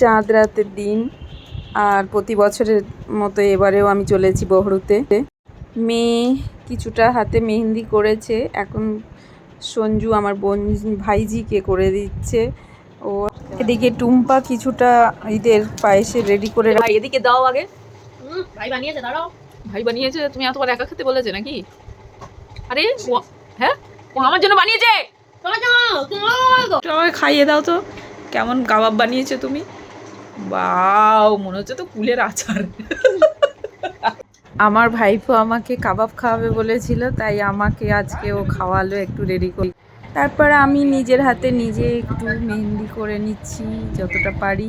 চাঁদ রাতের দিন আর প্রতি বছরের মতো এবারেও আমি চলেছি বহরুতে। মেয়ে কিছুটা হাতে মেহেন্দি করেছে। এখন সঞ্জু আমার বোন ভাইজিকে করে দিচ্ছে। ও এদিকে টুম্পা কিছুটা ঈদের পায়েসে রেডি করে ভাই এদিকে দাও আগে। ভাই বানিয়েছে দাঁড়াও। ভাই বানিয়েছে তুমি এতবার একা খেতে বলেছে নাকি? আরে ও- হ্যাঁ? ও আমার জন্য বানিয়েছে! আমাকে খাইয়ে দাও তো। কেমন কাবাব বানিয়েছো তুমি? বাও, মনে হচ্ছে তো কুলের আচার। আমার ভাইপো আমাকে কাবাব খাওয়াবে বলেছিল, তাই আমাকে আজকে ও খাওয়ালো একটু রেডি করে। তারপর আমি নিজের হাতে নিজে একটু মেহেন্দি করে নিচ্ছি, যতটা পারি।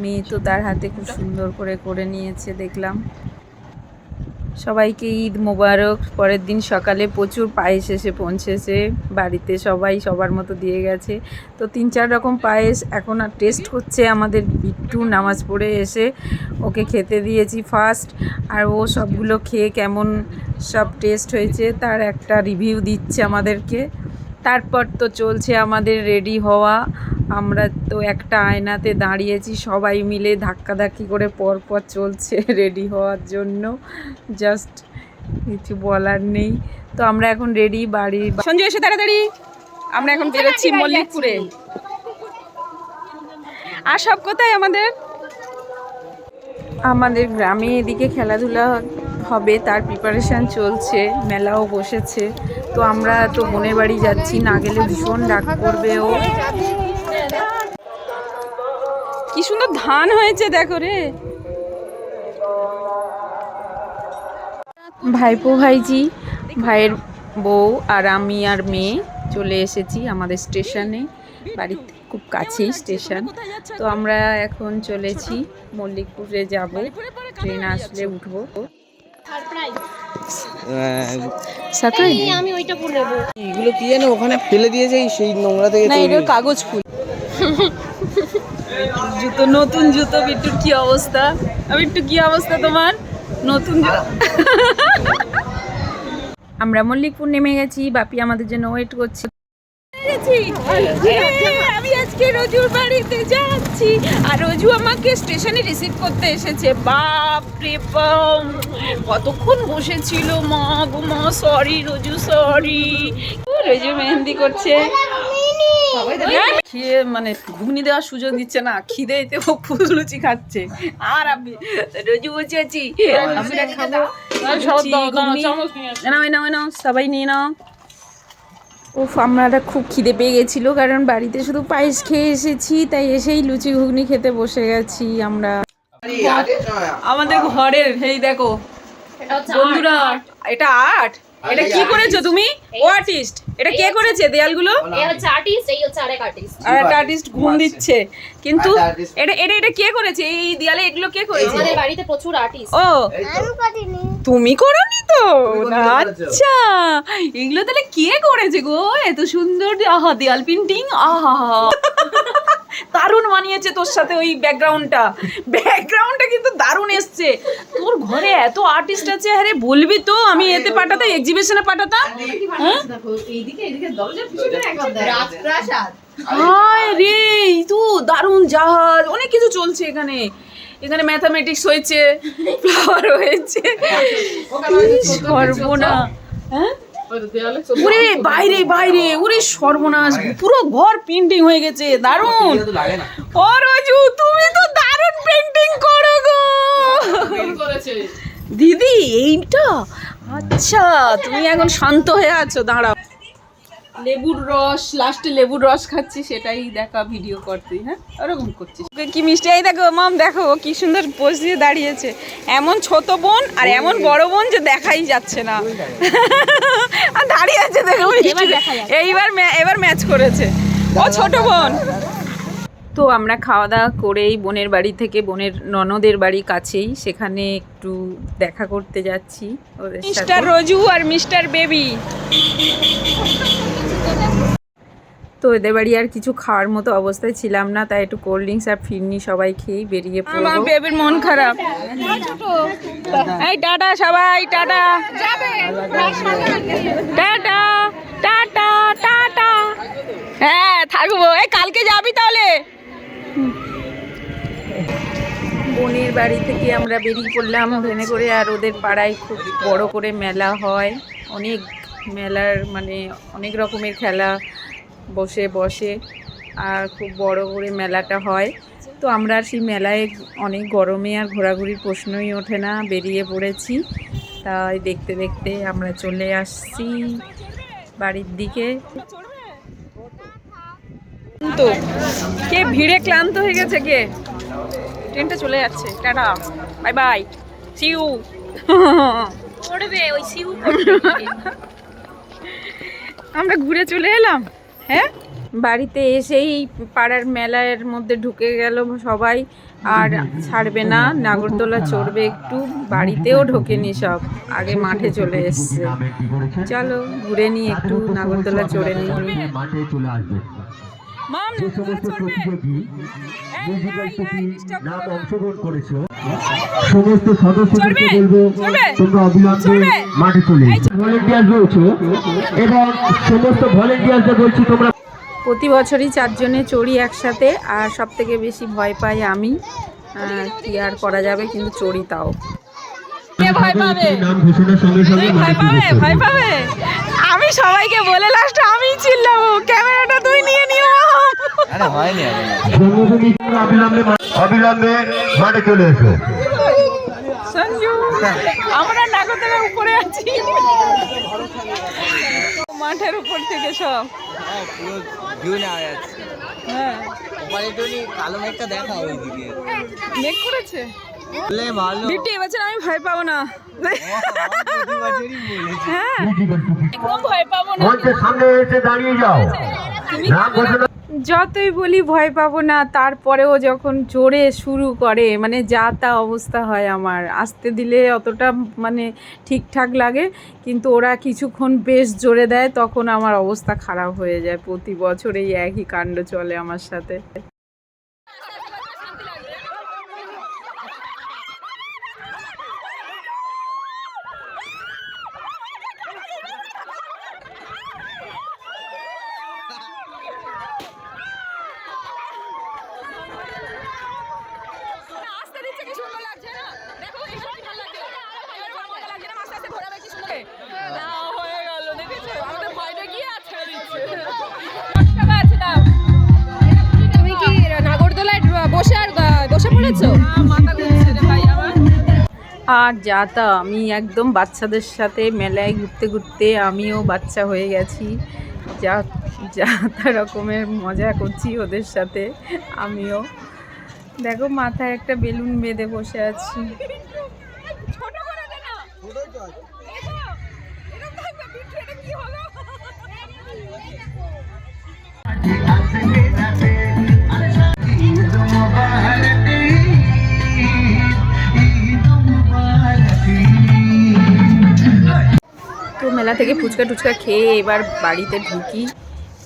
মেয়ে তো তার হাতে খুব সুন্দর করে করে নিয়েছে, দেখলাম। সবাইকে ঈদ মোবারক। পরের দিন সকালে প্রচুর পায়েস এসে পৌঁছেছে। বাড়িতে সবাই সবার মতো দিয়ে গেছে। তো তিন চার রকম পায়েস এখন আর টেস্ট হচ্ছে আমাদের বিট্টু নামাজ পড়ে এসে ওকে খেতে দিয়েছি ফার্স্ট আর ও সবগুলো খেয়ে কেমন সব টেস্ট হয়েছে তার একটা রিভিউ দিচ্ছে আমাদেরকে। তারপর তো চলছে আমাদের রেডি হওয়া। আমরা তো একটা আয়নাতে দাঁড়িয়েছি সবাই মিলে ধাক্কাধাক্কি করে পরপর চলছে রেডি হওয়ার জন্য। জাস্ট কিছু বলার নেই। তো আমরা এখন রেডি বাড়ি সঞ্জু এসে তাড়াতাড়ি। আমরা এখন বেরোচ্ছি মল্লিকপুরে। আর সব কোথায় আমাদের? আমাদের গ্রামে এদিকে খেলাধুলা হবে তার প্রিপারেশান চলছে মেলাও বসেছে। তো আমরা তো বোনের বাড়ি যাচ্ছি না গেলে ভীষণ ডাক করবে ও। কি সুন্দর ধান হয়েছে দেখো রে। ভাইপো ভাইজি ভাইয়ের বউ আর আমি আর মেয়ে চলে এসেছি আমাদের স্টেশনে। বাড়ির খুব কাছেই স্টেশন। তো আমরা এখন চলেছি মল্লিকপুরে যাব। ট্রেন আসলে উঠবো। সারপ্রাইজ? আমি ওইটা পরে নেব। এগুলো কি জানো ওখানে ফেলে দিয়েছে সেই নোংরা থেকে না। কাগজ ফুল। জুতো, নতুন জুতো, বিট্টুর কি অবস্থা? বিট্টু, কি অবস্থা তোমার? নতুন আমরা মল্লিকপুর নেমে গেছি, বাপি আমাদের জন্য ওয়েট করছে। গেছি। এ, আমি আজকে রজুর বাড়িতে যাচ্ছি। আর রজু আমাকে স্টেশনে রিসিভ করতে এসেছে। বাপ রে কতক্ষণ বসেছিল মা গো মা সরি রজু সরি রজু মেহেন্দি করছে। খেয়ে মানে ঘুগনি দেওয়ার সুযোগ দিচ্ছে না খিদেতে ও ফুলুচি খাচ্ছে। আর আমি রোজু বসে আছি আমরা খাব নাও সবাই নিয়ে নাও। উফ আমরা খুব খিদে পেয়ে গেছিল কারণ বাড়িতে শুধু পায়েস খেয়ে এসেছি তাই এসেই লুচি ঘুগনি খেতে বসে গেছি আমরা। আমাদের ঘরের এই দেখো। বন্ধুরা এটা আর্ট? এটা কি করেছ তুমি? ও আর্টিস্ট। এটা কে করেছে দেয়ালগুলো? আর একটা আর্টিস্ট ঘুম দিচ্ছে। কিন্তু এটা এটা এটা কে করেছে? এই দেয়ালে এগুলো কে করেছে? আমাদের বাড়িতে প্রচুর আর্টিস্ট ও। তুমি করনি? তো? আচ্ছা। এগুলো তাহলে কে করেছে গো? এত সুন্দর আহা দেয়াল পেন্টিং আহা দারুণ মানিয়েছে তোর সাথে ওই ব্যাকগ্রাউন্ডটা ব্যাকগ্রাউন্ডটা কিন্তু দারুণ এসছে। তোর ঘরে এত আর্টিস্ট আছে আরে বলবি তো? আমি এতে পাঠাতাম এক্সিবিশনে পাঠাতাম। হ্যাঁ? রে তো দারুণ জাহাজ। অনেক কিছু চলছে এখানে। এখানে ম্যাথামেটিক্স হয়েছে ফ্লাওয়ার হয়েছে। সর্বনা হ্যাঁ? ওরে বাইরে বাইরে, ওরে সর্বনাশ। পুরো ঘর পেন্টিং হয়ে গেছে, দারুণ। ও রজু তুমি তো দারুণ পেন্টিং করো গো। দিদি, এইটা? আচ্ছা তুমি এখন শান্ত হয়ে আছো, দাঁড়াও। লেবুর রস লাস্টে লেবুর রস খাচ্ছি সেটাই দেখা ভিডিও করতে হ্যাঁ? ওরকম করছিস। কি মিষ্টি? এই দেখো মাম দেখো কি সুন্দর পোজ দিয়ে দাঁড়িয়েছে। এমন ছোট বোন আর এমন বড় বোন যে দেখাই যাচ্ছে না। আর দাঁড়িয়ে আছে দেখো এইবার এবার ম্যাচ করেছে। ও ছোট বোন। তো আমরা খাওয়া দাওয়া করেই বোনের বাড়ি থেকে বোনের ননদের বাড়ি কাছেই সেখানে একটু দেখা করতে যাচ্ছি। মিস্টার রজু আর মিস্টার বেবি। তো এদের বাড়ি আর কিছু খাওয়ার মতো অবস্থায় ছিলাম না তাই একটু কোল্ড ড্রিঙ্কস আর ফিরনি সবাই খেয়ে বেরিয়ে পড়ব। আমার বেবির মন খারাপ। এই টাটা সবাই টাটা। Tata tata tata. হ্যাঁ থাকব। এই কালকে যাবি তাহলে। বোনের বাড়ি থেকে আমরা বেরিয়ে পড়লাম ট্রেনে করে আর ওদের পাড়ায় খুব বড় করে মেলা হয়। অনেক মেলার মানে অনেক রকমের খেলা বসে বসে আর খুব বড় করে মেলাটা হয়। তো আমরা সেই মেলায় অনেক গরমে আর ঘোরাঘুরির প্রশ্নই ওঠে না বেরিয়ে পড়েছি। তাই দেখতে দেখতে আমরা চলে আসছি বাড়ির দিকে। তো কে ভিড়ে ক্লান্ত হয়ে গেছে কে? ট্রেনটা চলে যাচ্ছে টাটা বাই বাই সিউ পড়বে ওই সিউ আমরা ঘুরে চলে এলাম হ্যাঁ? বাড়িতে এসেই পাড়ার মেলার মধ্যে ঢুকে গেল সবাই, আর ছাড়বে না, নাগরদোলা চড়বে একটু, বাড়িতেও ঢোকেনি সব, আগে মাঠে চলে এসছে। চলো, ঘুরে নিই একটু, নাগরদোলা চড়ে নিই। যে সমস্ত প্রতিযোগী মিউজিক্যাল প্রতি নাম অংশগ্রহণ করেছ সমস্ত সদস্যদেরকে বলব তোমরা অবিলম্বে মাঠে চলে ভলেন্টিয়ার রয়েছে এবং সমস্ত ভলেন্টিয়ারদের বলছি তোমরা প্রতি বছরই চারজনে চড়ি একসাথে আর সব থেকে বেশি ভয় পাই আমি আহ, কি আর করা যাবে কিন্তু চড়ি তাও। ভয় পাবে? পাবে? আমি সবাইকে বলে লাস্ট আমি চিল্লাবো। ক্যামেরাটা তুই নিয়ে নিও। আরে হয়নি অবিলম্বে মাঠে চলে এসো। আমরা উপরে আছি। মাঠের উপর থেকে সব। হ্যাঁ। ভিউ নেওয়া যাচ্ছে ওপারে একটু কালো মেঘটা দেখা ওইদিকে মেক করেছে। বলে ভালো বিটি এবছর আমি ভয় পাবো না। হ্যাঁ। একদম ভয় পাবো না। সামনে এসে দাঁড়িয়ে যাও। যতই বলি ভয় পাবো না, তারপরেও যখন জোরে শুরু করে মানে যা তা অবস্থা হয় আমার, আসতে দিলে অতটা মানে ঠিকঠাক লাগে, কিন্তু ওরা কিছুক্ষণ বেশ জোরে দেয়, তখন আমার অবস্থা খারাপ হয়ে যায়। প্রতি বছর এই একই কাণ্ড চলে আমার সাথে। আর যা তা আমি একদম বাচ্চাদের সাথে মেলায় ঘুরতে ঘুরতে আমিও বাচ্চা হয়ে গেছি। যা যা তা রকমের মজা করছি ওদের সাথে, আমিও। দেখো মাথায় একটা বেলুন বেঁধে বসে আছি। তো মেলা থেকে ফুচকা টুচকা খেয়ে এবার বাড়িতে ঢুকি।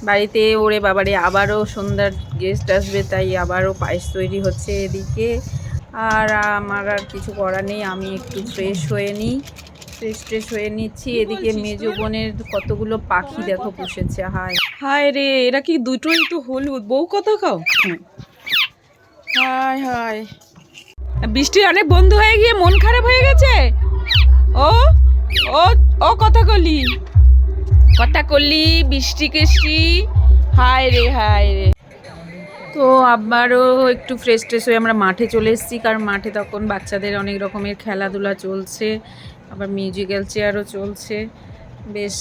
বাড়িতে ওরে বাবারে আবারও সন্ধ্যার গেস্ট আসবে তাই আবারও পায়েস তৈরি হচ্ছে এদিকে। আর আমার আর কিছু করার নেই আমি একটু ফ্রেশ হয়ে নিই। ফ্রেশ ট্রেশ হয়ে নিচ্ছি। এদিকে মেজো বোনের কতগুলো পাখি দেখো পুষেছে হায়। হায় রে এরা কি দুটোই তো হলুদ? বউ কথা খাও হায় হায়। বৃষ্টির অনেক বন্ধু হয়ে গিয়ে মন খারাপ হয়ে গেছে? কলি কথা কলি বৃষ্টি কৃষ্টি হায় রে হায় রে। তো আবারও একটু ফ্রেশ ট্রেশ হয়ে আমরা মাঠে চলে এসেছি, কারণ মাঠে তখন বাচ্চাদের অনেক রকমের খেলাধুলা চলছে, আবার মিউজিক্যাল চেয়ারও চলছে। বেশ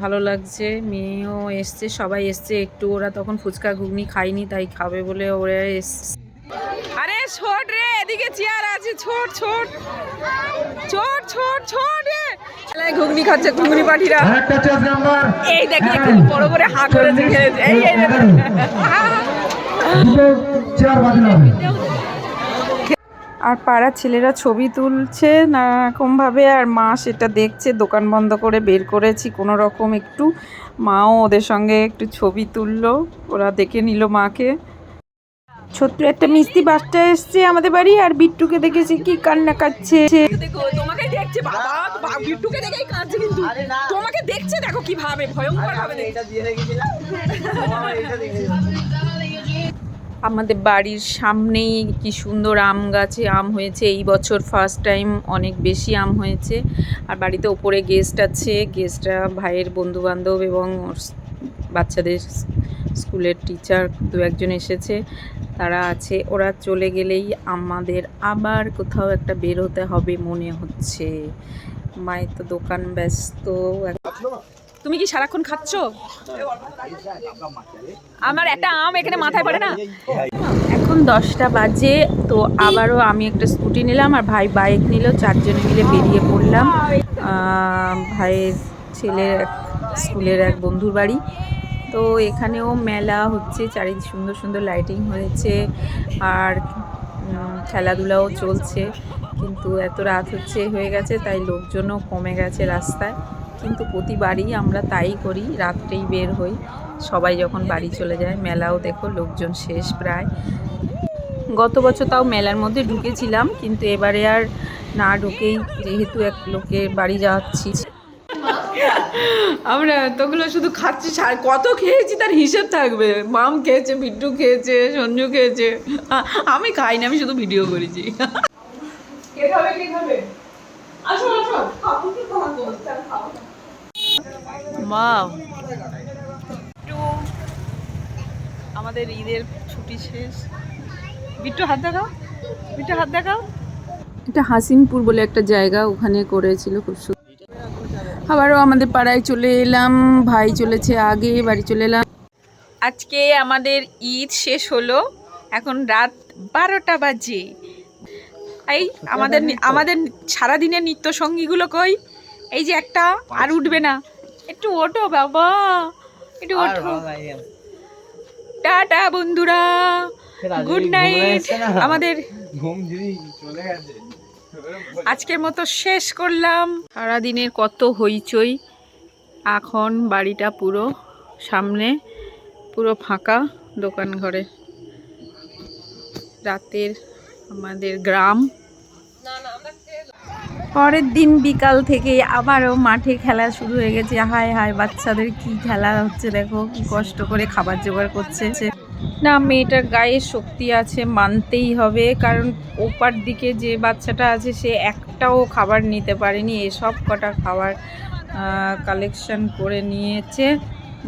ভালো লাগছে, মেয়েও এসছে, সবাই এসছে, একটু ওরা তখন ফুচকা ঘুগনি খায়নি, তাই খাবে বলে ওরা এসছে। আরে ছোট রে এদিকে চেয়ার আছে ছোট ছোট। ছোট ছোট ছোট রে। ঘুগনি খাচ্ছে ঘুগনি পাঠিরা এই দেখি একটু বড় করে হা করে দেখে এই এই আর পাড়ার ছেলেরা ছবি তুলছে নানারকমভাবে আর মা সেটা দেখছে দোকান বন্ধ করে বের করেছি কোনো রকম একটু। মাও ওদের সঙ্গে একটু ছবি তুললো ওরা দেখে নিল মাকে। ছোট্ট একটা মিষ্টি বাচ্চা এসছে আমাদের বাড়ি আর বিট্টুকে দেখেছি কি কান্না কাচ্ছে দেখো তোমাকে দেখছে বাবা বিট্টুকে দেখেই কাঁদছে কিন্তু। তোমাকে দেখছে দেখো কীভাবে ভয়ঙ্কর ভাবে। আমাদের বাড়ির সামনেই কি সুন্দর আম গাছে আম হয়েছে। এই বছর ফার্স্ট টাইম অনেক বেশি আম হয়েছে। আর বাড়িতে ওপরে গেস্ট আছে। গেস্টরা ভাইয়ের বন্ধু বান্ধব এবং ওর বাচ্চাদের স্কুলের টিচার দু একজন এসেছে। তারা আছে ওরা চলে গেলেই আমাদের আবার কোথাও একটা বের হতে হবে মনে হচ্ছে। মায়ের তো দোকান ব্যস্ত। তুমি কি সারাক্ষণ খাচ্ছ? আমার একটা আম এখানে মাথায় পড়ে না? এখন দশটা বাজে তো আবারও আমি একটা স্কুটি নিলাম আর ভাই বাইক নিল চারজনে মিলে বেরিয়ে পড়লাম। আহ, ভাইয়ের ছেলের এক স্কুলের এক বন্ধুর বাড়ি। তো এখানেও মেলা হচ্ছে, চারিদিক সুন্দর সুন্দর লাইটিং হয়েছে আর খেলাধুলাও চলছে। কিন্তু এত রাত হচ্ছে, হয়ে গেছে, তাই লোকজনও কমে গেছে রাস্তায়। কিন্তু প্রতিবারই আমরা তাই করি, রাত্রেই বের হই। সবাই যখন বাড়ি চলে যায়, মেলাও দেখো লোকজন শেষ প্রায়। গত বছর তাও মেলার মধ্যে ঢুকেছিলাম, কিন্তু এবারে আর না ঢুকেই, যেহেতু এক লোকের বাড়ি যাচ্ছি। আমরা এতগুলো শুধু খাচ্ছি কত খেয়েছি তার হিসেব থাকবে। মাম খেয়েছে বিট্টু খেয়েছে সঞ্জু খেয়েছে। আমি খাইনি আমি শুধু ভিডিও করেছি। মা বিট্টু আমাদের ঈদের ছুটি শেষ। বিট্টু হাত দেখাও। বিট্টু হাত দেখাও। এটা হাসিমপুর বলে একটা জায়গা ওখানে করেছিল খুব সুন্দর। আবারও আমাদের পাড়ায় চলে এলাম। ভাই চলেছে আগে বাড়ি চলে এলাম। আজকে আমাদের ঈদ শেষ হলো। এখন রাত বারোটা বাজে। এই আমাদের আমাদের সারাদিনের নিত্য সঙ্গীগুলো কই? এই যে একটা আর উঠবে না। একটু ওঠো বাবা একটু ওঠো। টাটা বন্ধুরা। Good night. আমাদের ঘুম চলে গেছে আজকের মতো শেষ করলাম। সারাদিনের কত হইচই। এখন বাড়িটা পুরো সামনে, পুরো ফাঁকা দোকান ঘরে রাতের আমাদের গ্রাম। পরের দিন বিকাল থেকে আবারও মাঠে খেলা শুরু হয়ে গেছে। হায় হায়, বাচ্চাদের কি খেলা হচ্ছে দেখো, কি কষ্ট করে খাবার জোগাড় করছে। না, মেয়েটার গায়ে শক্তি আছে, মানতেই হবে। কারণ ওপার দিকে যে বাচ্চাটা আছে, সে একটাও খাবার নিতে পারেনি। এসব কটা খাবার কালেকশন করে নিয়েছে।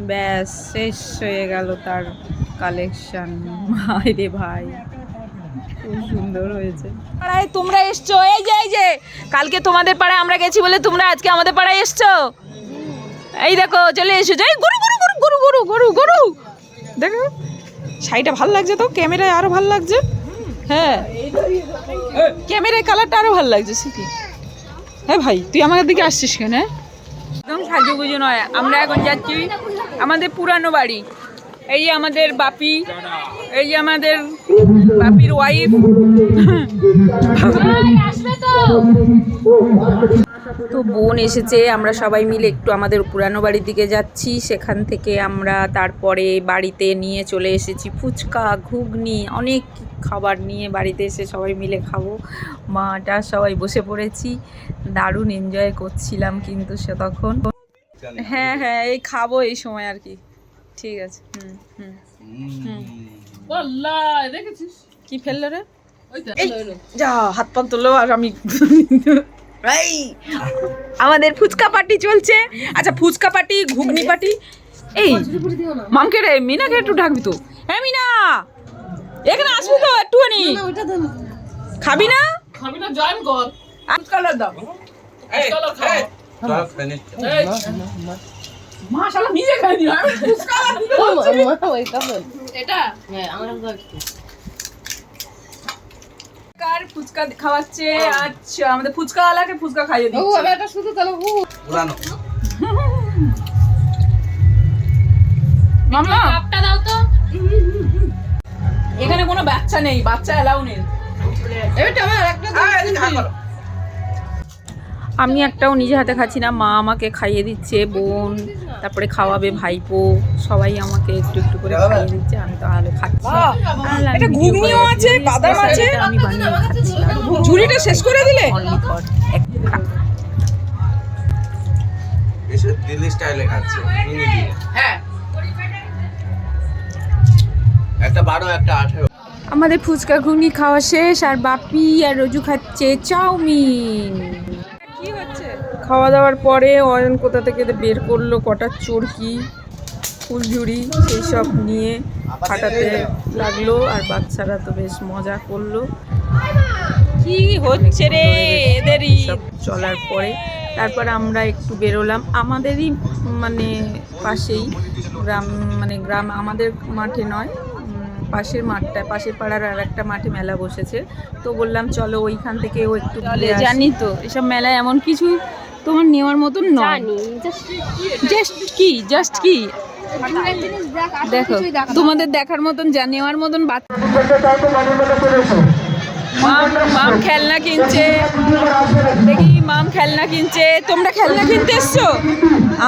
ব্যাস, শেষ হয়ে গেল তার কালেকশন ভাই রে ভাই, খুব সুন্দর হয়েছে। পাড়ায় তোমরা এসছো? এই যে এই যে, কালকে তোমাদের পাড়ায় আমরা গেছি বলে তোমরা আজকে আমাদের পাড়ায় এসছো? এই দেখো, চলে এসেছ। এই গরু গরু গরু গরু গরু গরু গরু। দেখো। শাড়িটা ভালো লাগছে তো? ক্যামেরায় আরও ভালো লাগছে? হ্যাঁ। ক্যামেরায় কালারটা আরও ভালো লাগছে, সে কি? হ্যাঁ ভাই, তুই আমাদের দিকে আসছিস কেন হ্যাঁ? একদম সাজুগুজু নয়, আমরা এখন যাচ্ছি আমাদের পুরানো বাড়ি। এই যে আমাদের বাপি, এই যে আমাদের বাপির ওয়াইফ তো বোন এসেছে, আমরা সবাই মিলে একটু আমাদের পুরানো বাড়ির দিকে যাচ্ছি। সেখান থেকে আমরা তারপরে বাড়িতে নিয়ে চলে এসেছি। ফুচকা, ঘুগনি, অনেক খাবার নিয়ে বাড়িতে এসে সবাই মিলে খাব। মাটা সবাই বসে পড়েছি। দারুণ এনজয় করছিলাম কিন্তু সে তখন। হ্যাঁ হ্যাঁ এই খাব এই সময় আর কি। ঠিক আছে হুম হুম। কি ফেলল রে? এই, যা হাত পা তুললো আর আমি এই আমাদের ফুচকা পার্টি চলছে। আচ্ছা ফুচকা পার্টি ঘুগনি পার্টি এই মামকে রে মিনাকে একটু ডাকবি তো? হ্যাঁ মিনা! এখানে আসবি তো একটুখানি। খাবি না? খাবি না জয়েন কর। ফুচকালার দাও। মাশাআল্লাহ নিজে খাই দিও আমি ফুচকা কার ফুচকা খাওয়াচ্ছে? আচ্ছা আমাদের ফুচকা খাইয়ে দিচ্ছে। পুরানো মামা! কাপটা দাও তো। এখানে কোনো বাচ্চা নেই বাচ্চা এলাও নেই। আমি একটাও নিজে হাতে খাচ্ছি না। মা আমাকে খাইয়ে দিচ্ছে বোন তারপরে খাওয়াবে ভাইপো সবাই আমাকে একটু একটু করে খাইয়ে দিচ্ছে আমি তাহলে খাচ্ছি আমি এটা video ঘুগনিও করে আছে, বাদাম আছে। আমি বানিয়ে খাচ্ছিলাম ঝুড়িটা শেষ করে দিলে? দিল্লি স্টাইলে খাচ্ছে হ্যাঁ। একটা বারো একটা আঠেরো। আমাদের ফুচকা ঘুগনি খাওয়া শেষ আর বাপি আর রজু খাচ্ছে চাউমিন। খাওয়া দাওয়ার পরে অয়ন কোথা থেকে বের করল কটা চরকি ফুলঝুরি সেই সব নিয়ে ফাটাতে লাগল আর বাচ্চারা তো বেশ মজা করল। কি হচ্ছে রে এদেরই? চলার পরে তারপর আমরা একটু বেরোলাম। আমাদেরই মানে পাশেই গ্রাম মানে গ্রাম আমাদের মাঠে নয় পাশের মাঠটা পাশের পাড়ার আর একটা মাঠে মেলা বসেছে। তো বললাম চলো ওইখান থেকে ও একটু জানি তো এসব মেলায় এমন কিছু তোমার নেওয়ার মতন নয়। জাস্ট কি? জাস্ট কি? দেখো দেখো তোমাদের দেখার মতন যা নেওয়ার মতন বাচ্চা মাম মাম খেলনা কিনছে। দেখি মাম খেলনা কিনছে। তোমরা খেলনা কিনতে এসছো?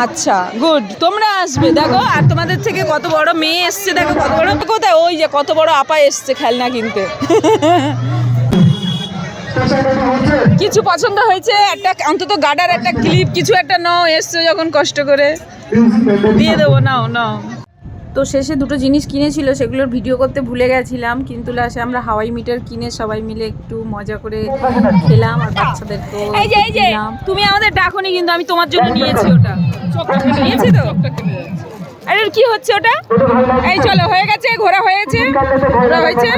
আচ্ছা গুড তোমরা আসবে দেখো। আর তোমাদের থেকে কত বড় মেয়ে এসছে দেখো কত বড় কোথায়? ওই যে কত বড় আপা এসছে খেলনা কিনতে। কিছু পছন্দ হয়েছে একটা অন্তত গাডার একটা ক্লিপ কিছু একটা নাও এসছো যখন কষ্ট করে। দিয়ে দেবো নাও নাও। তো শেষে দুটো জিনিস কিনেছিল সেগুলোর ভিডিও করতে ভুলে গেছিলাম কিন্তু লাস্টে আমরা হাওয়াই মিটার কিনে সবাই মিলে একটু মজা করে খেলাম আর বাচ্চাদেরকেও এই যে এই যে তুমি আমাদের ডাকনি কিন্তু আমি তোমার জন্য নিয়েছি ওটা। নিয়েছি তো? আরে কি হচ্ছে ওটা? এই চলো হয়ে গেছে ঘোরা হয়েছে। ঘোরা হয়েছে?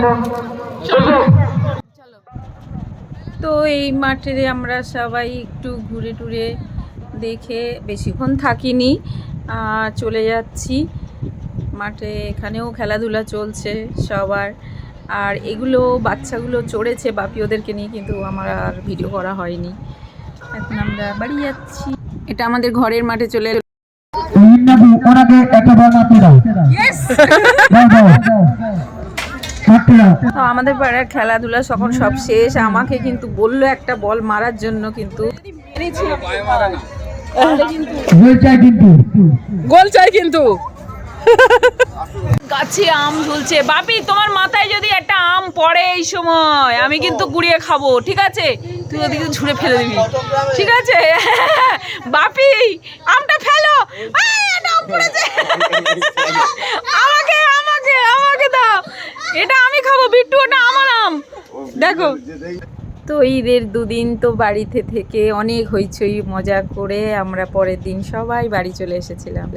তো এই মাঠে আমরা সবাই একটু ঘুরে টুরে দেখে বেশিক্ষণ থাকিনি চলে যাচ্ছি। মাঠে এখানেও খেলাধুলা চলছে সবার। আর এগুলো বাচ্চাগুলো চড়েছে বাপি ওদেরকে নিয়ে কিন্তু আমার আর ভিডিও করা হয়নি। এখন আমরা বাড়ি যাচ্ছি। এটা আমাদের ঘরের মাঠে চলে। একটা বল দাও। তো আমাদের পাড়ার খেলাধুলা সকল সব শেষ। আমাকে কিন্তু বলল একটা বল মারার জন্য কিন্তু। গোল চাই কিন্তু। গোল গাছে আম ঝুলছে। বাপি তোমার মাথায় যদি একটা আম পড়ে এই সময় আমি কিন্তু কুড়িয়ে খাব ঠিক আছে? তুই ওদিকে ঝুড়ে ফেলে দিবি। ঠিক আছে? বাপি, আমটা ফেলো। আমাকে আমাকে আমাকে দাও। এটা আমি খাব, বিট্টু, ওটা আমার আম। দেখো। তো ঈদের দুদিন তো বাড়িতে থেকে অনেক হইচই, মজা করে আমরা পরের দিন সবাই বাড়ি চলে এসেছিলাম।